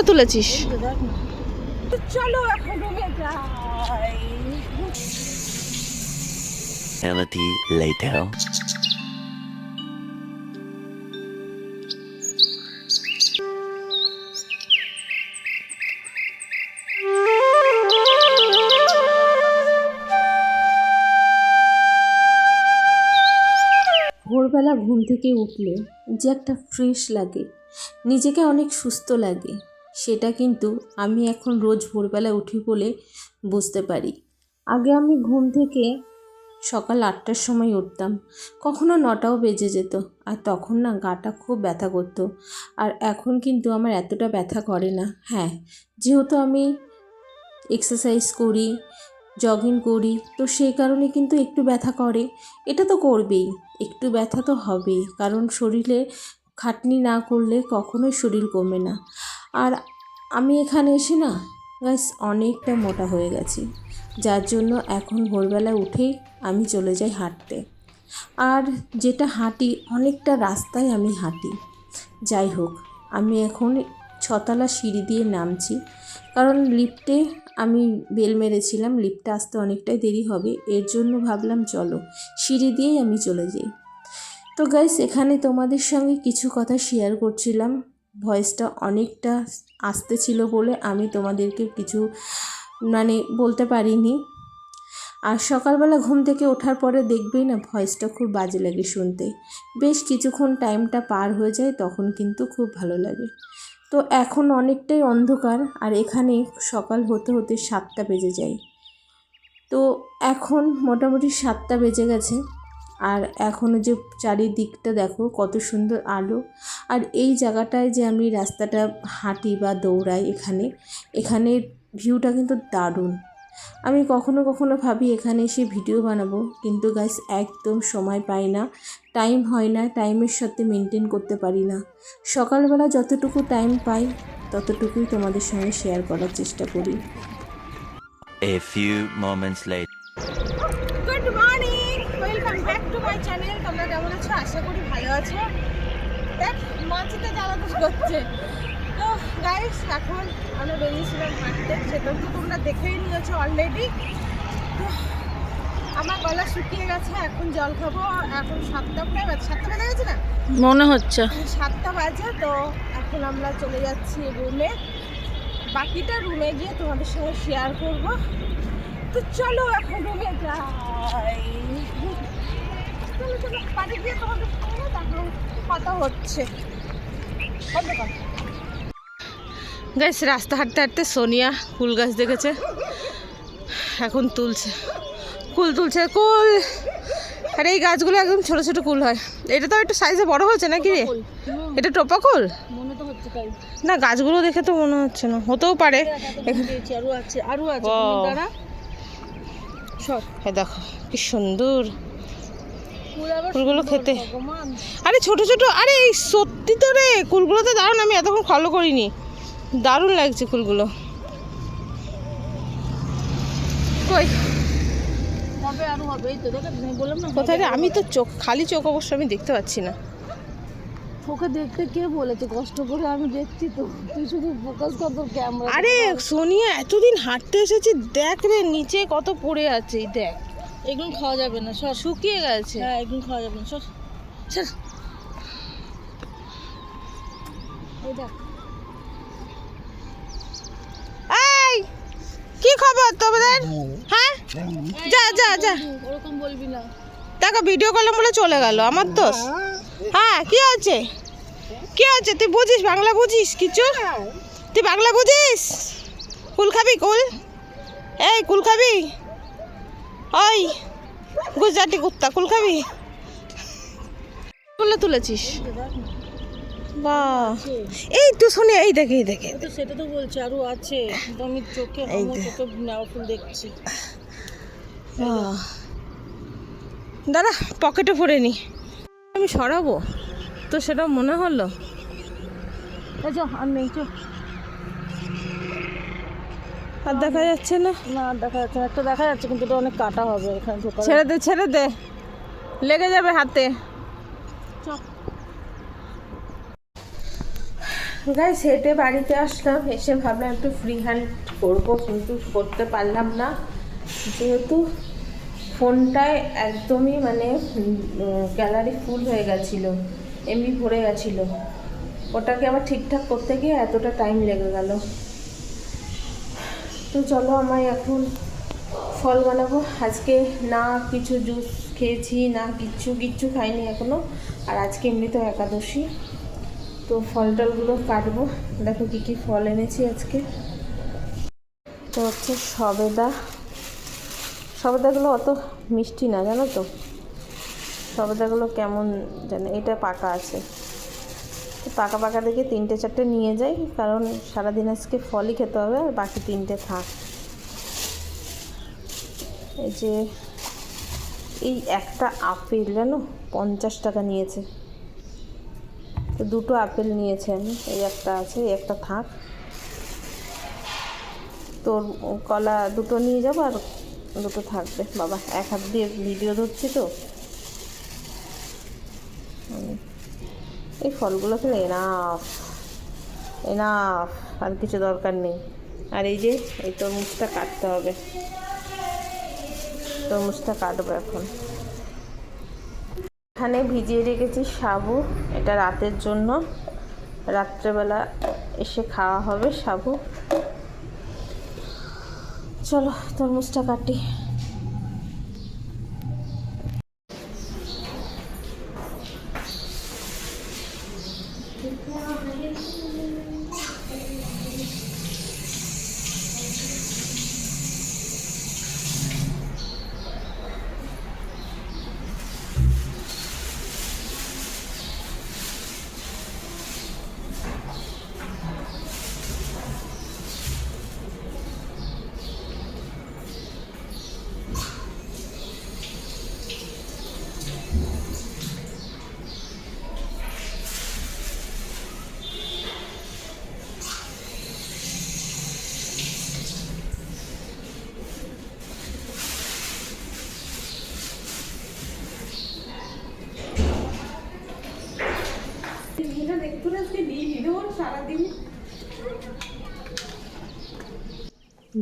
করলে তুলেছিস? তো চলো এখন রুমে যাই। Eternity later. ভোরবেলা ঘুম থেকে উঠলে যে একটা ফ্রেশ লাগে নিজেকে অনেক সুস্থ লাগে। সেটা কিন্তু আমি এখন রোজ ভোরবেলা উঠি বলে বুঝতে পারি। আগে আমি ঘুম থেকে সকাল আটটার সময় উঠতাম। কখনো নটাও বেজে যেত আর তখন না গাটা খুব ব্যথা করতো। আর এখন কিন্তু আমার এতটা ব্যথা করে না। হ্যাঁ যেহেতু আমি এক্সারসাইজ করি, জগিং করি, তো সেই কারণে কিন্তু একটু ব্যথা করে। এটা তো করবেই, একটু ব্যথা তো হবেই। কারণ শরীরে খাটনি না করলে কখনোই শরীর কমে না। আর আমি এখানে এসে না গাইস অনেকটা মোটা হয়ে গেছি। যার জন্য এখন ভোরবেলা উঠেই আমি চলে যাই হাঁটতে। আর যেটা হাঁটি, অনেকটা রাস্তায় আমি হাঁটি। যাই হোক, আমি এখন ছতলা সিঁড়ি দিয়ে নামছি। কারণ লিফটে আমি বেল মেরেছিলাম, লিফটে আসতে অনেকটাই দেরি হবে। এর জন্য ভাবলাম, চলো, সিঁড়ি দিয়েই আমি চলে যাই। তো গাইস এখানে তোমাদের সঙ্গে কিছু কথা শেয়ার করছিলাম। ভয়েসটা অনেকটা আসতে ছিল বলে আমি তোমাদেরকে কিছু মানে বলতে পারিনি। আর সকালবেলা ঘুম থেকে ওঠার পরে দেখবেই না ভয়েসটা খুব বাজে লাগে শুনতে। বেশ কিছুক্ষণ টাইমটা পার হয়ে যায়, তখন কিন্তু খুব ভালো লাগে। তো এখন অনেকটাই অন্ধকার, আর এখানে সকাল হতে হতে সাতটা বেজে যায়। তো এখন মোটামুটি সাতটা বেজে গেছে। আর এখনও যে চারিদিকটা দেখো, কত সুন্দর আলো। আর এই জায়গাটায় যে আমি রাস্তাটা হাঁটি বা দৌড়াই এখানে এখানে ভিউটা কিন্তু দারুণ। আমি কখনো কখনো ভাবি এখানে এসে ভিডিও বানাবো, কিন্তু গাইস একদম সময় পাই না। টাইম হয় না টাইমের সাথে মেনটেন করতে পারি না। সকালবেলা যতটুকু টাইম পাই, ততটুকুই তোমাদের সঙ্গে শেয়ার করার চেষ্টা করি। A few moments later. Good morning welcome back to my channel তোমরা কেমন আছো আশা করি ভালো আছো। দেখ মাছিতে জ্বালাতে করছে। তো গাইস এখন আমরা বেরিয়েছিলাম হাঁটতে। সেটা তো তোমরা দেখেই নিয়েছো অলরেডি তো আমার গলা শুকিয়ে গেছে এখন জল খাব। এখন সাতটা প্রায় বাজে সাতটা বাজে গেছে না? মনে হচ্ছে। সাতটা বাজে তো এখন আমরা চলে যাচ্ছি রুমে বাকিটা রুমে গিয়ে তোমাদের সঙ্গে শেয়ার করব। তো চলো এখন রুমে যাই। তোমাদের সঙ্গে কথা হচ্ছে। গাইস রাস্তা হাঁটতে হাঁটতে সোনিয়া কুল গাছ দেখেছে। এখন তুলছে। কুল তুলছে কুল! আর এই গাছগুলো একদম ছোট ছোট কুল হয়। এটা তো একটু সাইজে বড় হয়েছে নাকি রে? এটা টোপা কুল? না গাছগুলো দেখে তো মনে হচ্ছে না। হতেও পারে। দেখো কি সুন্দর। ফুলগুলো খেতে। আরে ছোট ছোট আরে এই সত্যি তো রে কুলগুলো তো দারুণ আমি এতক্ষণ ফলো করিনি। দারুণ লাগছে কুলগুলো কই? কোথায় রে? আমি তো চোখ খালি চোখ অবশ্য আমি দেখতে পাচ্ছি না। তোকে দেখতে কে বলেছে? কষ্ট করে আমি দেখছি তো। তুই শুধু ফোকাস কর তোর ক্যামেরা আরে সোনিয়া এতদিন হাঁটতে এসেছি দেখ রে নিচে কত পড়ে আছে দেখ। এগুলো খাওয়া যাবে না সর শুকিয়ে গেছে। হ্যাঁ এগুলো খাওয়া যাবে না সর সর। এই কি খবর তোমাদের হ্যাঁ? যা যা যা। ওরকম বলবি না। দেখো ভিডিও কলে বলে চলে গেল আমার দোষ। হ্যাঁ কি আছে কি আছে তুই বুঝিস বাংলা বুঝিস কিছু? তুই বাংলা বুঝিস? কুল খাবি কুল? এই কুল খাবি? ওই গুজরাটি কুত্তা কুল খাবি? তুলে তুলেছিস? বা এই তো শুনে এই দেখে এই দেখে। তো সেটা তো বলছি আরও আছে। আমি চোখে। চোখে নেওয়া ফুল দেখছি। বাহ। দাদা পকেটে ভরে নি। আমি সরাবো? তো সেটা মনে হলো? এই চো আর নেই চো আর দেখা যাচ্ছে না? না দেখা যাচ্ছে না। একটা দেখা যাচ্ছে কিন্তু এটা অনেক কাটা হবে এখানে ঢোকা ছেড়ে দে ছেড়ে দে। লেগে যাবে হাতে। গাইস হেঁটে বাড়িতে আসলাম এসে ভাবলাম একটু ফ্রি হ্যান্ড করব কিন্তু করতে পারলাম না। যেহেতু ফোনটায় একদমই মানে গ্যালারি ফুল হয়ে গেছিল এমবি ভরে গেছিল। ওটাকে আবার ঠিকঠাক করতে গিয়ে এতটা টাইম লেগে গেল। তো চলো আমায় এখন ফল বানাবো। আজকে না কিছু জুস খেয়েছি, না কিচ্ছু কিচ্ছু খাইনি এখনও। আর আজকে এমনিতেও একাদশী। তো ফল টলগুলো কাটবো। দেখো কী কী ফল এনেছি আজকে। তো হচ্ছে সবেদা। সবেদাগুলো অত মিষ্টি না, জানো তো? সবেদাগুলো কেমন জানে এটা পাকা আছে। পাকা পাকা দেখে তিনটে, চারটে নিয়ে যাই, কারণ সারাদিন আজকে ফলই খেতে হবে আর বাকি তিনটে থাক। এই যে, এই একটা আপেল, জানো? পঞ্চাশ টাকা নিয়েছে। তো দুটো আপেল নিয়েছে আমি, এই একটা আছে, এই একটা থাক। তোর কলা দুটো নিয়ে যাব আর দুটো থাকবে। বাবা, এক হাত দিয়ে ভিডিও ধরছি তো। এই ফলগুলো খেলে এনাফ এনাফ আর কিছু দরকার নেই। আর এই যে, এই তরমুজটা কাটতে হবে। তরমুজটা কাটবো এখন। এখানে ভিজিয়ে রেখেছি সাবু। এটা রাতের জন্য। রাত্রেবেলা এসে খাওয়া হবে সাবু। চলো, তরমুজটা কাটি।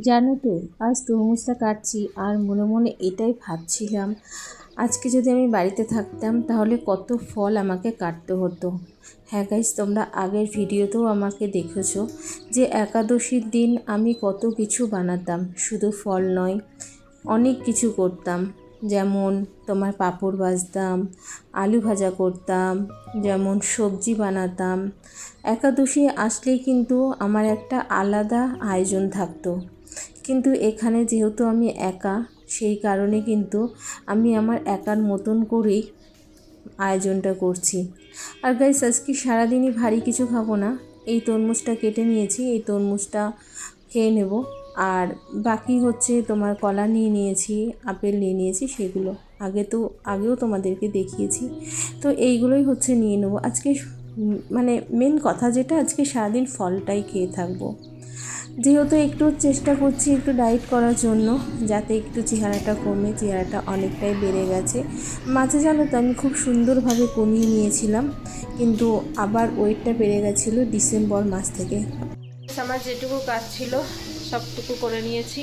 জানো তো, আজ তরমুজটা কাটছি আর মনে মনে এটাই ভাবছিলাম। আজকে যদি আমি বাড়িতে থাকতাম, তাহলে কত ফল আমাকে কাটতে হতো। হ্যাঁ গাইস তোমরা আগের ভিডিওতেও আমাকে দেখেছ যে একাদশীর দিন আমি কত কিছু বানাতাম। শুধু ফল নয়, অনেক কিছু করতাম। যেমন তোমার পাঁপড় ভাজতাম, আলু ভাজা করতাম, যেমন সবজি বানাতাম। একাদশী আসলেই কিন্তু আমার একটা আলাদা আয়োজন থাকতো। কিন্তু এখানে যেহেতু আমি একা, সেই কারণে কিন্তু আমি আমার একার মতন করেই আয়োজনটা করছি। আর গাইস আজকে সারাদিনই ভারী কিছু খাব না। এই তরমুজটা কেটে নিয়েছি, এই তরমুজটা খেয়ে নেব। আর বাকি হচ্ছে তোমার কলা নিয়ে নিয়েছি, আপেল নিয়ে নিয়েছি, সেগুলো। আগে তো, আগেও তোমাদেরকে দেখিয়েছি। তো এইগুলোই হচ্ছে নিয়ে নেব। আজকে মানে মেন কথা যেটা, আজকে সারাদিন ফলটাই খেয়ে থাকব। যেহেতু একটু চেষ্টা করছি একটু ডায়েট করার জন্য, যাতে একটু চেহারাটা কমে, চেহারাটা অনেকটাই বেড়ে গেছে। মাঝে জানো তো আমি খুব সুন্দরভাবে কমিয়ে নিয়েছিলাম, কিন্তু আবার ওয়েটটা বেড়ে গেছিল ডিসেম্বর মাস থেকে। আমার যেটুকু কাজ ছিল, সবটুকু করে নিয়েছি।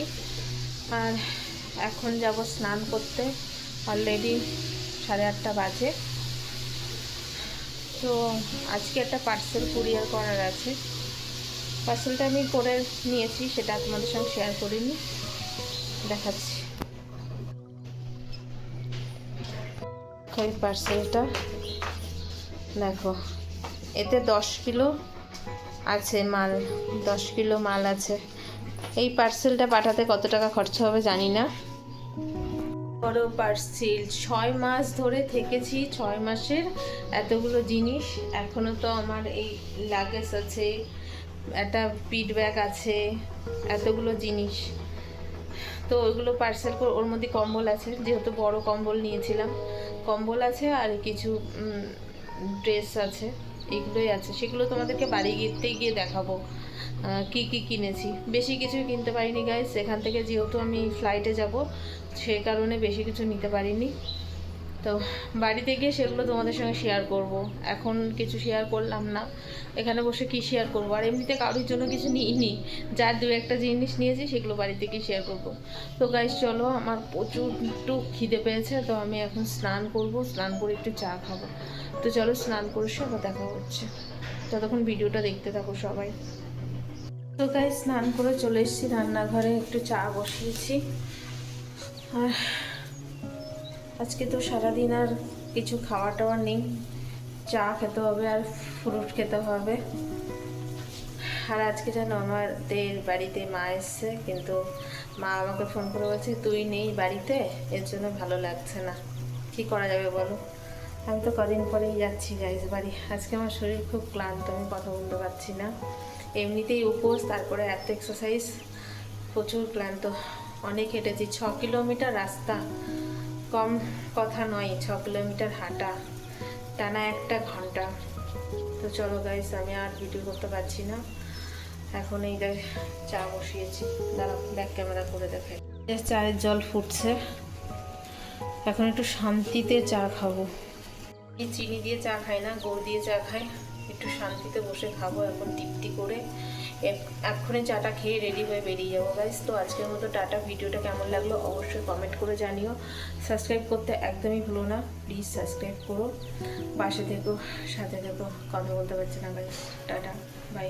আর এখন যাব স্নান করতে অলরেডি সাড়ে আটটা বাজে। তো আজকে একটা পার্সেল কুরিয়ার করার আছে। পার্সেলটা আমি করে নিয়েছি, সেটা তোমাদের সঙ্গে শেয়ার করিনি। দেখাচ্ছি। এই পার্সেলটা দেখো, এতে দশ কিলো আছে মাল, দশ কিলো মাল আছে। এই পার্সেলটা পাঠাতে কত টাকা খরচা হবে জানি না। বড় পার্সেল ছয় মাস ধরে থেকেছি ছয় মাসের এতগুলো জিনিস। এখনও তো আমার এই লাগেজ আছে একটা পিট ব্যাগ আছে, এতগুলো জিনিস। তো ওইগুলো পার্সেল করে ওর মধ্যে কম্বল আছে, যেহেতু বড় কম্বল নিয়েছিলাম। কম্বল আছে আর কিছু ড্রেস আছে, এগুলোই আছে। সেগুলো তোমাদেরকে বাড়ি গিয়ে গিয়ে দেখাবো কি কি কিনেছি। বেশি কিছু কিনতে পারিনি গাইস সেখান থেকে যেহেতু আমি ফ্লাইটে যাব সেই কারণে বেশি কিছু নিতে পারিনি। তো বাড়িতে গিয়ে সেগুলো তোমাদের সঙ্গে শেয়ার করব। এখন কিছু শেয়ার করলাম না। এখানে বসে কি শেয়ার করব? আর এমনিতে কারোর জন্য কিছু নিইনি। যার দু একটা জিনিস নিয়েছি, সেগুলো বাড়িতে গিয়ে শেয়ার করব। তো গাইস চলো, আমার প্রচুর একটু খিদে পেয়েছে, তো আমি এখন স্নান করব। স্নান করে একটু চা খাব। তো চলো, স্নান করে সে আবার দেখা হচ্ছে। ততক্ষণ ভিডিওটা দেখতে থাকো সবাই। তো গাই স্নান করে চলে এসেছি, রান্নাঘরে একটু চা বসিয়েছি। আর আজকে তো সারাদিন আর কিছু খাওয়া টাওয়া নেই। চা খেতে হবে আর ফ্রুট খেতে হবে। আর আজকে যেন আমাদের বাড়িতে মা এসছে, কিন্তু মা আমাকে ফোন করে বলছে, তুই নেই বাড়িতে? এর জন্য ভালো লাগছে না। কি করা যাবে বলো? আমি তো কদিন পরেই যাচ্ছি গাইজ বাড়ি। আজকে আমার শরীর খুব ক্লান্ত, আমি কথা বলতে পারছি না। এমনিতেই উপোস, তারপরে এত এক্সারসাইজ প্রচুর ক্লান্ত। অনেক হেঁটেছি, ছ কিলোমিটার রাস্তা। কম কথা নয়, ছ কিলোমিটার হাঁটা, টানা একটা ঘণ্টা। তো চলো গাইস আমি আর ভিডিও করতে পারছি না। এখন এই দেখ চা বসিয়েছি। দাঁড়াও ব্যাক ক্যামেরা করে দেখে। চায়ের জল ফুটছে। এখন একটু শান্তিতে চা খাব। চিনি দিয়ে চা খাই না, গুড় দিয়ে চা খাই। একটু শান্তিতে বসে খাব, এখন তৃপ্তি করে এক্ষুনি চাটা খেয়ে রেডি হয়ে বেরিয়ে যাব। গাইস তো আজকের মতো টাটা। ভিডিওটা কেমন লাগল অবশ্যই কমেন্ট করে জানিও। সাবস্ক্রাইব করতে একদমই ভুলো না। প্লিজ সাবস্ক্রাইব করো। পাশে থেকো, সাথে থেকো। কথা বলতে পারছি না গাইস টাটা। বাই